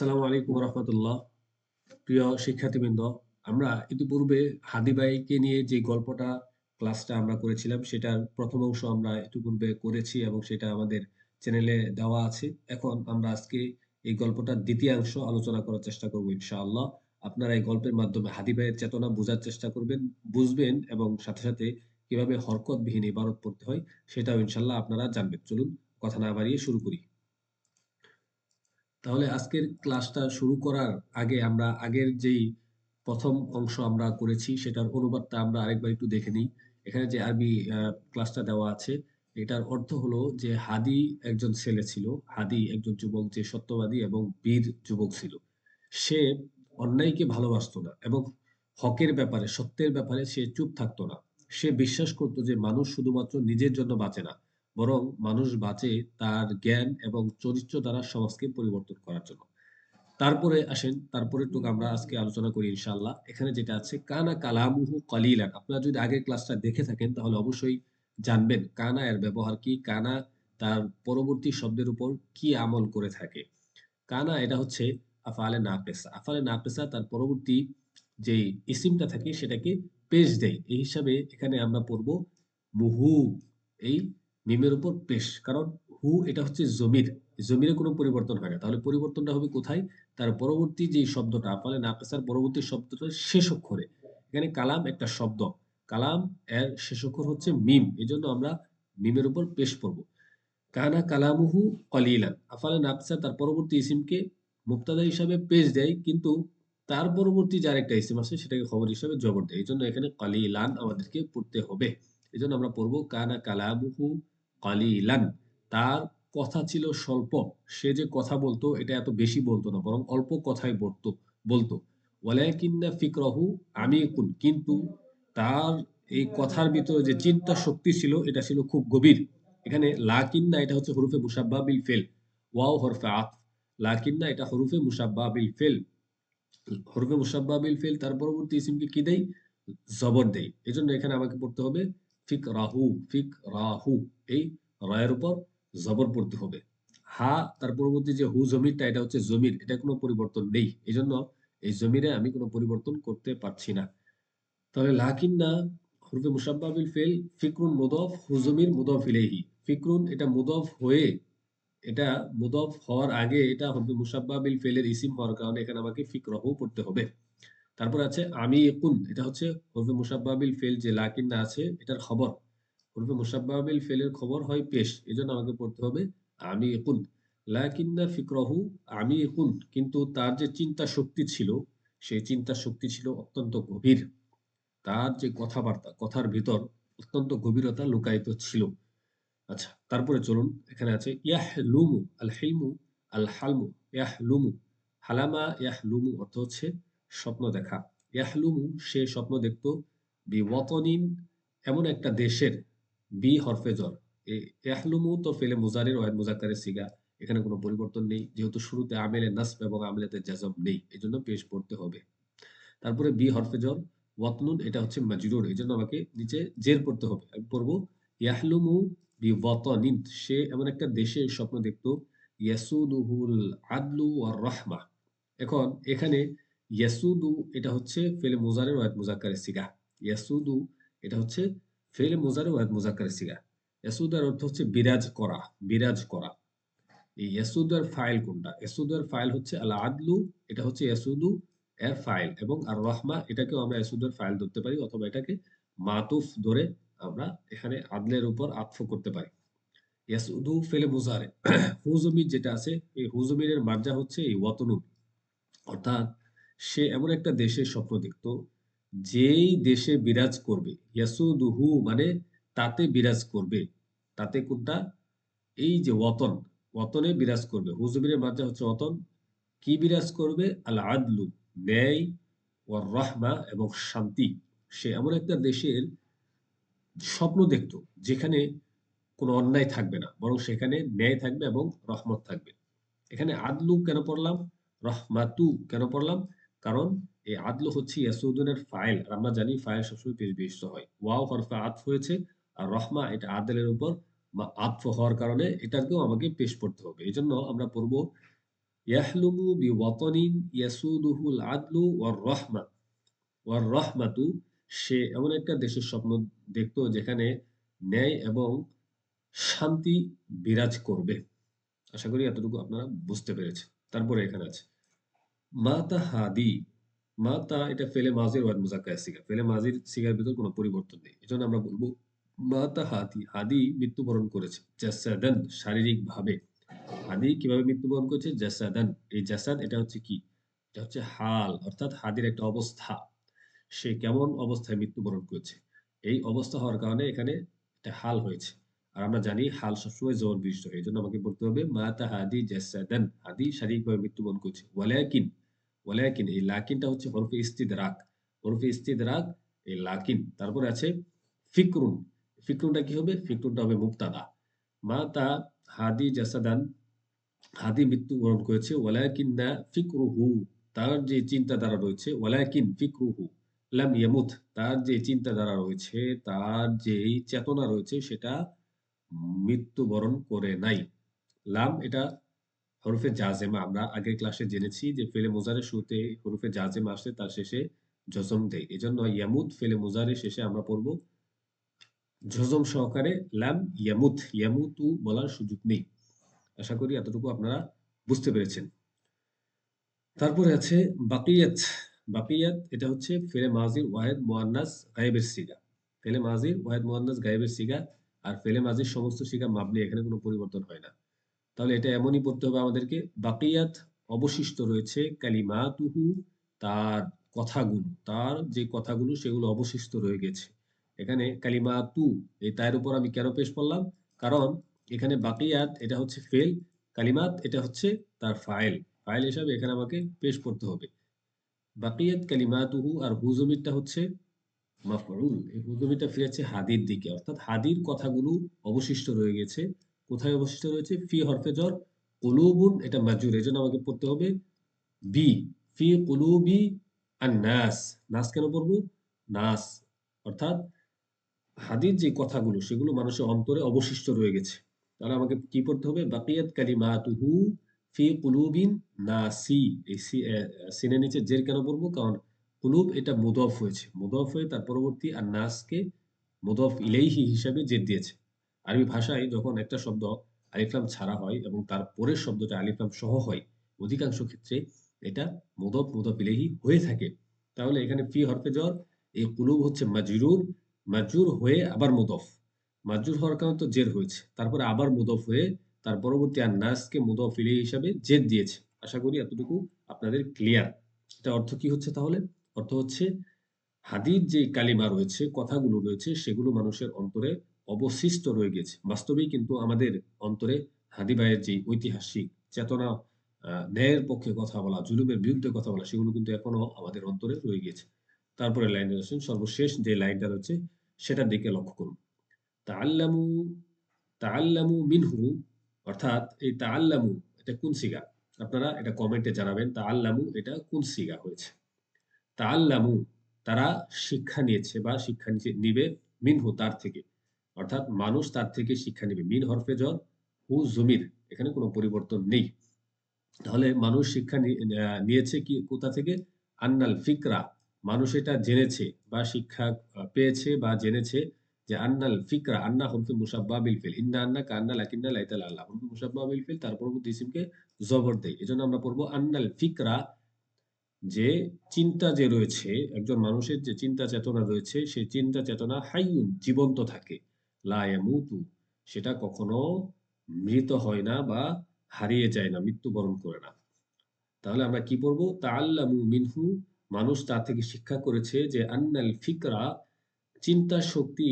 আসসালামু আলাইকুম রহমতুল্লাহ। প্রিয় শিক্ষার্থীবৃন্দ, আমরা ইতিপূর্বে হাদি ভাইকে নিয়ে যে গল্পটা, ক্লাসটা আমরা করেছিলাম, সেটার প্রথম অংশ আমরা ইতিপূর্বে করেছি এবং সেটা আমাদের চ্যানেলে দেওয়া আছে। এখন আমরা আজকে এই গল্পটার দ্বিতীয়াংশ আলোচনা করার চেষ্টা করব ইনশাআল্লাহ। আপনারা এই গল্পের মাধ্যমে হাদি ভাইয়ের চেতনা বোঝার চেষ্টা করবেন, বুঝবেন এবং সাথে সাথে কীভাবে হরকতবিহীন ইবারত পড়তে হয়, সেটাও ইনশাল্লাহ আপনারা জানবেন। চলুন, কথা না বাড়িয়ে শুরু করি। তাহলে আজকের ক্লাসটা শুরু করার আগে আমরা আগের যেই প্রথম অংশ আমরা করেছি, সেটার অনুবাদটা আমরা আরেকবার একটু দেখে নিই। এখানে যে আরবি ক্লাসটা দেওয়া আছে, এটার অর্থ হলো যে হাদি একজন ছেলে ছিল, হাদি একজন যুবক, যে সত্যবাদী এবং বীর যুবক ছিল। সে অন্যায়কে ভালোবাসতো না এবং হকের ব্যাপারে, সত্যের ব্যাপারে সে চুপ থাকতো না। সে বিশ্বাস করত যে মানুষ শুধুমাত্র নিজের জন্য বাঁচে না। বরং মানুষ বাঁচে তার জ্ঞান এবং চরিত্র দ্বারা সমাজকে পরিবর্তন করার জন্য। তারপরে আসেন, তারপরে টুক আমরা আজকে আলোচনা করি ইনশাল্লাহ এখানে যেটা আছে, কানা কালামুহু কলিলান। আপনারা যদি আগের ক্লাসটা দেখে থাকেন, তাহলে অবশ্যই জানবেন কানা এর ব্যবহার কি, কানা তার পরবর্তী শব্দের উপর কি আমল করে থাকে। কানা এটা হচ্ছে আফালে নাপেসা। আফালে নাপেসা তার পরবর্তী যে ইসিমটা থাকে, সেটাকে পেশ দেয়। এই হিসাবে এখানে আমরা পড়ব মুহু, এই মিমের উপর পেশ। কারণ হু এটা হচ্ছে জমির। জমিরে কোনো পরিবর্তন হয় না। তাহলে পরিবর্তনটা হবে কোথায়? তার পরবর্তী যে শব্দটা, ফলে নাপেসার পরবর্তী শব্দটা শেষ অক্ষরে। এখানে কালাম একটা শব্দ। কালাম এর শেষ অক্ষর হচ্ছে মিম। এই জন্য আমরা মিমের উপর পেশ পড়ব। কানা কালামুহু কলিলান। আফালে নাপসা তার পরবর্তী ইসিমকে মুক্তাদা হিসাবে পেশ দেয়, কিন্তু তার পরবর্তী যার একটা ইসিম আছে, সেটাকে খবর হিসাবে জবর দেয়। এই জন্য এখানে কলিলান আমাদেরকে পড়তে হবে। এই জন্য আমরা পড়ব কানা কালামুহু কালিলান। তার কথা ছিল স্বল্প। সে যে কথা বলতো, এটা এত বেশি বলতো না, বরং অল্প কথাই বলতো বলতো। ওয়ালাকিন্না ফিকরহু আমি কুন কিন্তু তার এই কথার ভিতরে যে চিন্তা শক্তি ছিল, এটা ছিল খুব গভীর। এখানে লাকিন্না, এটা হচ্ছে হরুফে মুসাব্বা বিল ফেল। ওয়াও হরফে আত। লাকিন্না, এটা হরুফে মুসাব্বা বিল ফেল। হরফে মুসাব্বা বিল ফেল, তার পরবর্তী ইসিমকে কি দেয়? জবর দেয়। এজন্য এখানে আমাকে পড়তে হবে ফিক রাহু ফিক রাহু এই রায়ের উপর জবর পড়তে হবে। হা, তার পরবর্তী যে হু জমিরটা, এটা হচ্ছে জমির, এটা কোনো পরিবর্তন নেই। এই জন্য এই জমিরে আমি কোনো পরিবর্তন করতে পারছি না। তাহলে লাকিন না হরফে মুসাব্বাবিল ফেল ফিকরুন মুদফ হুজমির মুদফ ইলেহি ফিকরুন, এটা মুদফ হয়ে, এটা মুদফ হওয়ার আগে এটা হরফে মুসাব্বাবিল ফেলের ইসিম হওয়ার কারণে এখানে আমাকে ফিকরহু পড়তে হবে। তারপর আছে আমি একুন এটা হচ্ছে হরফে মুসাব্বাবিল ফেল যে লাকিন না আছে, এটার খবর। হরফে মুসাব্বাবিল ফেলের খবর হয় পেশ, এজন্য আমাকে পড়তে হবে আমি একুন লাকিন্না ফিকরহু আমি একুন কিন্তু তার যে চিন্তা শক্তি ছিল, সেই চিন্তা শক্তি ছিল অত্যন্ত গভীর। তার যে কথাবার্তা, কথার ভিতর অত্যন্ত গভীরতা লুকায়িত ছিল। আচ্ছা তারপরে চলুন, এখানে আছে ইয়াহ লুমু আল হিলমু আল হালমু ইয়াহ লুমু হালামা ইয়াহ লুমু অর্থ হচ্ছে স্বপ্ন দেখা। ইয়াহলুমু, সে স্বপ্ন দেখত বিওয়াতনিন এমন একটা দেশের বি হরফে জর ইয়াহলুমু তো ফেলে মুজারের ওয়াহিদ মুজাক্কারের সিগা। এখানে কোনো পরিবর্তন নেই, যেহেতু শুরুতে আমেলে নাসব এবং আমেলেতে জাজব নেই এই জন্য পেশ পড়তে হবে। তারপরে বি হরফে জর ওয়াতনুন, এটা হচ্ছে মাজরুর এই জন্য আমাকে নিচে জের পড়তে হবে। আমি পড়ব, ইয়াহলুমু বি ওয়াতনিন সে এমন একটা দেশের স্বপ্ন দেখত, ইয়াসুদুহুল আদলু আর রহমা। এখন এখানে ইয়াসুদু, এটা হচ্ছে ফেলে মুজারের ওয়াহিদ মুজাক্কারের সিগা। ইয়াসুদু, এটা হচ্ছে ফেলে মুজারের ওয়াহিদ মুজাক্কারের সিগা। ইয়াসুদের অর্থ হচ্ছে বিরাজ করা বিরাজ করা। এই ইয়াসুদের ফাইল কোনটা? ইয়াসুদের ফাইল হচ্ছে আল আদলু এটা হচ্ছে ইয়াসুদু, এর ফাইল। এবং আর রহমা এটাকেও আমরা ইয়াসুদের ফাইল ধরতে পারি, অথবা এটাকে মাতুফ ধরে আমরা এখানে আদলের উপর আতফ করতে পারি। ইয়াসুদু ফেলে মুজারে। হুজমির যেটা আছে, এই হুজমিরের মার্জা হচ্ছে এই ওয়াতনুন। অর্থাৎ সে এমন একটা দেশের স্বপ্ন দেখত, যেই দেশে বিরাজ করবে। ইয়াসুদুহু মানে তাতে বিরাজ করবে। তাতে কোনটা? এই যে ওতন ওতনে বিরাজ করবে। হুজুবিরের মাঝে হচ্ছে ওতন কি বিরাজ করবে? আল আদলু ন্যায় ও রহমা এবং শান্তি। সে এমন একটা দেশের স্বপ্ন দেখত, যেখানে কোনো অন্যায় থাকবে না, বরং সেখানে ন্যায় থাকবে এবং রহমত থাকবে। এখানে আদলু কেন পড়লাম? রহমাতু কেন পড়লাম? কারণ এই আদল হচ্ছে ইয়াসুদ্দিনের ফাইল। আর আমরা জানি ফাইল সবসময় পেশ বিশিষ্ট হয়। ওয়াও হরফে আতফ হয়েছে আর রহমা এটা আদলের উপর আতফ হওয়ার কারণে এটাকেও আমাকে পেশ পড়তে হবে। এই জন্য আমরা পড়ব, ইয়াহলুমু বিওয়াতানিন ইয়াসুদুহুল আদলু ওয়ার রহমা। ওয়ার রহমাতু সে এমন একটা দেশের স্বপ্ন দেখতো যেখানে ন্যায় এবং শান্তি বিরাজ করবে। আশা করি এতটুকু আপনারা বুঝতে পেরেছেন। তারপরে এখানে আছে। মাতা হাদি, মাতা এটা ফেলে মাজির ওয়াদ মুজাক্কার সিগা ফেলে মাজির সিগার ভিতর কোনো পরিবর্তন নেই। এজন্য আমরা বলব মাতা হাদি হাদি মৃত্যুবরণ করেছে, জাসাদান শারীরিক ভাবে হাদি কীভাবে মৃত্যুবরণ করেছে? জাসাদান, এই জাসাদ এটা হচ্ছে কি? এটা হচ্ছে হাল, অর্থাৎ হাদির একটা অবস্থা। সে কেমন অবস্থায় মৃত্যুবরণ করেছে? এই অবস্থা হওয়ার কারণে এখানে একটা হাল হয়েছে। আর আমরা জানি হাল সবসময় জবর বিশিষ্ট। এই জন্য আমাকে বলতে হবে মাতা হাদি, জাসাদান, হাদি শারীরিকভাবে মৃত্যুবরণ করেছে। ওয়ালাকিন ওয়ালাকিন এই লাকিনটা হচ্ছে হরফে ইস্তিদরাক। হরফে ইস্তিদরাক, এই লাকিন। তারপরে আছে ফিকরুন। ফিকরুনটা কি হবে? ফিকরুনটা হবে মুক্তাদা। মা তা হাদি জাসাদান, হাদি মৃত্যুবরণ করেছে। ওয়ালাকিন না ফিকরুহু, তার যে চিন্তাধারা রয়েছে, ওয়ালাকিন ফিকরুহু লাম ইয়ামুত, তার যে চিন্তাধারা রয়েছে, তার যে চেতনা রয়েছে, সেটা মৃত্যুবরণ করে নাই। লাম এটা হরফে জাজেমা আমরা আগের ক্লাসে জেনেছি যে ফেলে মোজারের শুরুতে হরফে জাজেমা আসলে তার শেষে জজম দেয়। এজন্য ইয়ামুত ফেলে মোজারের শেষে আমরা পড়ব, জজম সহকারে লাম ইয়ামুত ইয়ামুতু বলার সুযোগ নেই। আশা করি এতটুকু আপনারা বুঝতে পেরেছেন। তারপরে আছে বাকিয়াত। বাকিয়াত, এটা হচ্ছে ফেলে মাজির ওয়াহেদ মোয়ান্নাস গায়েবের সিগা। ফেলে মাজির ওয়াহেদ মোয়ান্নাস গায়েবের সিগা আর ফেলে মাজির সমস্ত সিগা মাবলি এখানে কোনো পরিবর্তন হয় না। তাহলে এটা এমনই পড়তে হবে আমাদেরকে, বাকিয়াত অবশিষ্ট রয়েছে কালিমা তুহু তার কথাগুলো, তার যে কথাগুলো সেগুলো অবশিষ্ট রয়ে গেছে। এখানে কালিমা তু এই তার উপর আমি কেন পেশ করলাম কারণ এখানে বাকিয়াত এটা হচ্ছে ফেল, কালিমাত এটা হচ্ছে তার ফাইল। ফাইল হিসাবে এখানে আমাকে পেশ করতে হবে। বাকিয়াত কালিমাতুহু আর হুজমিরটা হচ্ছে মাফরুল। এই হুজমিরটা ফিরেছে হাদির দিকে, অর্থাৎ হাদির কথাগুলো অবশিষ্ট রয়ে গেছে। কোথায় অবশিষ্ট রয়েছে? ফি হরফে জ্বর কুলুবুন, এটা মাজুর এই জন্য আমাকে পড়তে হবে বি ফি কুলুবি আর নাস নাস কেন পড়ব? নাস, অর্থাৎ হাদির যে কথাগুলো, সেগুলো মানুষের অন্তরে অবশিষ্ট রয়ে গেছে। তাহলে আমাকে কি পড়তে হবে? বাকিয়াত কালিমাতুহু ফি কুলুবিন নাসি। এই সিনের নিচে জের কেন পড়ব? কারণ কুলুব এটা মুদফ হয়েছে। মুদফ হয়ে তার পরবর্তী আর নাসকে মুদফ ইলেইহি হিসাবে জের দিয়েছে। আরবি ভাষায় যখন একটা শব্দ আলিফলাম ছাড়া হয় এবং তার পরের শব্দটা আলিফলাম সহ হয়, অধিকাংশ ক্ষেত্রে এটা মুদফ ইলেহি হয়ে থাকে। তাহলে এখানে ফি হরফে জ্বর এই কুলুব হচ্ছে মাজরুর মাজুর হয়ে আবার মোদফ। মাজুর হওয়ার কারণে তো জের হয়েছে, তারপরে আবার মোদফ হয়ে তার পরবর্তী আর নাসকে মুদফ হিসাবে জের দিয়েছে। আশা করি এতটুকু আপনাদের ক্লিয়ার এটা অর্থ কি হচ্ছে তাহলে? অর্থ হচ্ছে হাদির যে কালিমা রয়েছে, কথাগুলো রয়েছে, সেগুলো মানুষের অন্তরে অবশিষ্ট রয়ে গেছে। বাস্তবেই কিন্তু আমাদের অন্তরে হাদি ভাইয়ের যে ঐতিহাসিক চেতনা ন্যায়ের পক্ষে কথা বলা, জুলুমের বিরুদ্ধে কথা বলা, সেগুলো কিন্তু এখনও আমাদের অন্তরে রয়ে গেছে। তারপরে লাইনটা রয়েছেন সর্বশেষ যে লাইনটা রয়েছে, সেটার দিকে লক্ষ্য করুন। তাআল্লামু তাআল্লামু মিনহু, অর্থাৎ এই তাআল্লামু এটা কোন সিগা? আপনারা এটা কমেন্টে জানাবেন, তাআল্লামু এটা কোন সিগা হয়েছে? তাআল্লামু তারা শিক্ষা নিয়েছে বা শিক্ষা নিবে মিনহু তার থেকে। অর্থাৎ মানুষ তার থেকে শিক্ষা নেবে। মিন হরফে জ্বর হু, জমির, এখানে কোনো পরিবর্তন নেই। তাহলে মানুষ শিক্ষা নিয়েছে কি, কোথা থেকে? আন্নাল ফিকরা, মানুষ এটা জেনেছে বা শিক্ষা পেয়েছে বা জেনেছে যে আন্নাল ফিকরা, আন্না হরফে মুসাব্বা বিলফিল ইন্না আন্না কান্না লাকিন্না লাইতাল আল্লাহ। হরফে মুসাব্বা বিল ফিল, তার পরবর্তী ইসিমকে জবর দেয় এজন্য আমরা পড়ব আন্নাল ফিকরা, যে চিন্তা যে রয়েছে, একজন মানুষের যে চিন্তা চেতনা রয়েছে, সেই চিন্তা চেতনা হাইউন জীবন্ত থাকে। লায়ামুতু সেটা কখনো মৃত হয় না বা হারিয়ে যায় না, মৃত্যুবরণ করে না। তাহলে আমরা কি পড়ব? তাআল্লামু মিনহু, মানুষ তার থেকে শিক্ষা করেছে যে আন্নাল ফিকরা চিন্তা শক্তি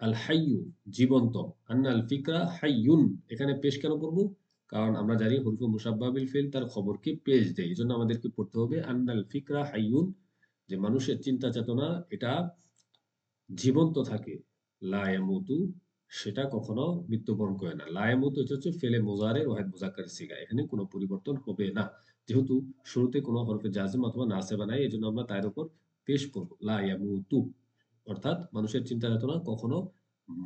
আল হাইয়ু জীবন্ত আন্নাল ফিকরা হাইয়ুন, এখানে পেশ কেন পড়ব? কারণ আমরা জানি হুরফে মুসাব্বাবিল ফেল তার খবরকে পেশ দেয়, এই জন্য আমাদেরকে পড়তে হবে আন্নাল ফিকরা হাইয়ুন, যে মানুষের চিন্তা চেতনা, এটা জীবন্ত থাকে। লায়ামুতু, সেটা কখনো মৃত্যুবরণ করে না। লায়ামুতু এটা হচ্ছে ফেলে মোজারের ওয়াহেদ মোজাক্কার সিগা। এখানে কোনো পরিবর্তন হবে না। যেহেতু শুরুতে কোনো হরফে জাজিম অথবা নাসেবা নাই এই জন্য আমরা তার উপর পেশ করব। লায়ামুতু। অর্থাৎ মানুষের চিন্তা চেতনা কখনো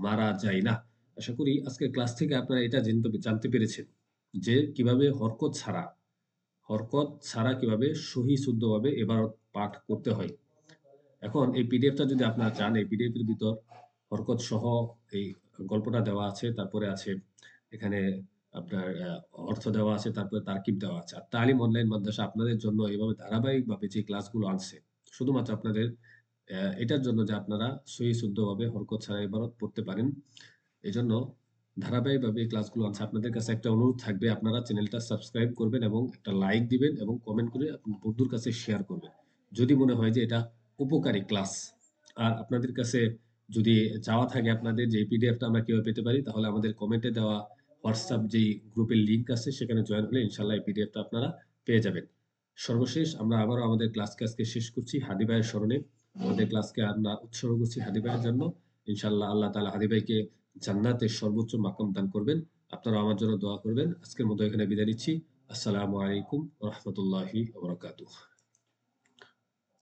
মারা যায় না। আশা করি আজকের ক্লাস থেকে আপনারা এটা জানতে জানতে পেরেছেন যে কীভাবে হরকত ছাড়া হরকত ছাড়া কীভাবে সহি শুদ্ধভাবে এবার পাঠ করতে হয়। এখন এই পিডিএফটা যদি আপনারা চান, এই পিডিএফ এর ভিতর হরকত সহ এই গল্পটা দেওয়া আছে, তারপরে আছে এখানে আপনার অর্থ দেওয়া আছে, তারপরে তারকিব দেওয়া আছে। আর তালিম অনলাইন মাদ্রাসা আপনাদের জন্য এইভাবে ধারাবাহিকভাবে যে ক্লাসগুলো আনছে, শুধুমাত্র আপনাদের এটার জন্য যে আপনারা সহি শুদ্ধভাবে হরকত ছাড়া ইবারত পড়তে পারেন এই জন্য ধারাবাহিকভাবে এই ক্লাসগুলো আনছে। আপনাদের কাছে একটা অনুরোধ থাকবে, আপনারা চ্যানেলটা সাবস্ক্রাইব করবেন এবং একটা লাইক দিবেন এবং কমেন্ট করে আপনার বন্ধুর কাছে শেয়ার করবেন। যদি মনে হয় যে এটা উপকারী ক্লাস, আর আপনাদের কাছে যদি চাওয়া থাকে আপনাদের যে পিডিএফটা আমরা কীভাবে পেতে পারি, তাহলে আমাদের কমেন্টে দেওয়া হোয়াটসঅ্যাপ যেই গ্রুপের লিংক আছে, সেখানে জয়েন হলে ইনশাল্লাহ এই পিডিএফটা আপনারা পেয়ে যাবেন। সর্বশেষ আমরা আবারও আমাদের ক্লাসকে আজকে শেষ করছি হাদি ভাইয়ের স্মরণে। আমাদের ক্লাসকে আমরা উৎসর্গ করছি হাদি ভাইয়ের জন্য। ইনশাল্লাহ আল্লাহ তাআলা হাদি ভাইকে জান্নাতের সর্বোচ্চ মাকাম দান করবেন। আপনারা আমার জন্য দোয়া করবেন। আজকের মতো এখানে বিদায় নিচ্ছি। আসসালামু আলাইকুম রহমতুল্লাহি ওবরাকাতুহ